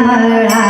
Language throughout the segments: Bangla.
Rama.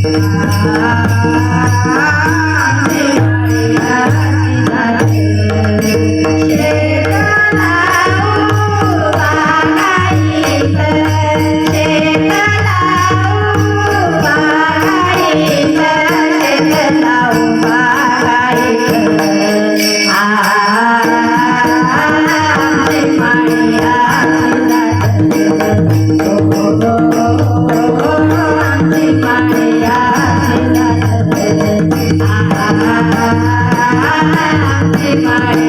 পারে